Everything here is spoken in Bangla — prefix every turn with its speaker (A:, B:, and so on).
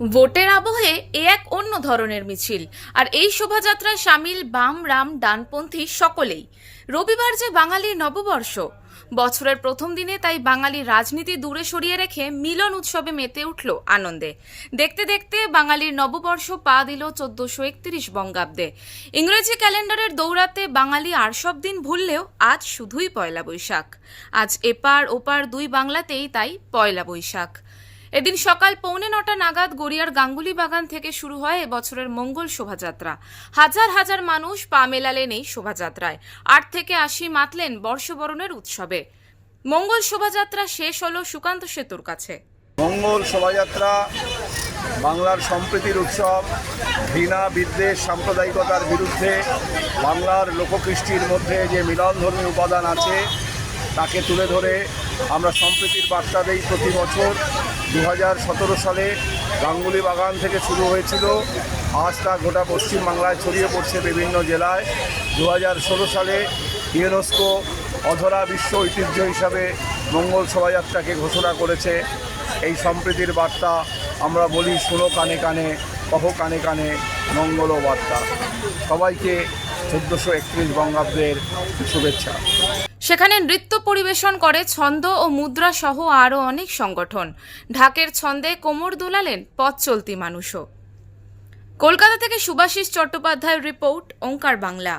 A: ভোটের আবহে এ এক অন্য ধরনের মিছিল। আর এই শোভাযাত্রায় সামিল বাম, রাম, ডানপন্থী সকলেই। রবিবার যে বাঙালির নববর্ষ, বছরের প্রথম দিনে তাই বাঙালি রাজনীতি দূরে সরিয়ে রেখে মিলন উৎসবে মেতে উঠল আনন্দে। দেখতে দেখতে বাঙালির নববর্ষ পা দিল চোদ্দশো একত্রিশ বঙ্গাব্দে। ইংরেজি ক্যালেন্ডারের দৌড়াতে বাঙালি আর সব দিন ভুললেও আজ শুধুই পয়লা বৈশাখ। আজ এপার ওপার দুই বাংলাতেই তাই পয়লা বৈশাখ। এদিন সকাল পৌনে নটা নাগাদ গড়িয়ার গাঙ্গুলি বাগান থেকে শুরু হয় এবছরের মঙ্গল শোভাযাত্রা। হাজার হাজার মানুষ পা মেলালেন এই শোভাযাত্রায়। আট থেকে আশি মাতলেন বর্ষবরণের উৎসবে। মঙ্গল শোভাযাত্রা শেষ হলো সুকান্ত সেতুর কাছে।
B: মঙ্গল শোভাযাত্রা বাংলার সম্প্রীতির উৎসব ঘৃণা বিদ্বেষ সাম্প্রদায়িকতার বিরুদ্ধে বাংলার লোককৃষ্টির মধ্যে যে মিলনধর্মী উপাদান আছে, তাকে তুলে ধরে আমরা সম্প্রীতির বার্তা দেই প্রতি বছর। দু হাজার সতেরো সালে গাঙ্গুলি বাগান থেকে শুরু হয়েছিল। আজ তা গোটা পশ্চিমবাংলায় ছড়িয়ে পড়ছে বিভিন্ন জেলায়। দু হাজার ষোলো সালে ইউনেস্কো অধরা বিশ্ব ঐতিহ্য হিসাবে মঙ্গল শোভাযাত্রাকে ঘোষণা করেছে। এই সম্প্রীতির বার্তা আমরা বলি, শুনো কানে কানে, কহ কানে কানে মঙ্গল বার্তা। সবাইকে চোদ্দোশো একত্রিশ বঙ্গাব্দের শুভেচ্ছা।
A: সেখানে নৃত্য পরিবেশন করে ছন্দ ও মুদ্রা সহ আরও অনেক সংগঠন। ঢাকের ছন্দে কোমর দোলালেন পথ চলতি মানুষও। কলকাতা থেকে সুভাষিস চট্টোপাধ্যায়ের রিপোর্ট, ওঙ্কার বাংলা।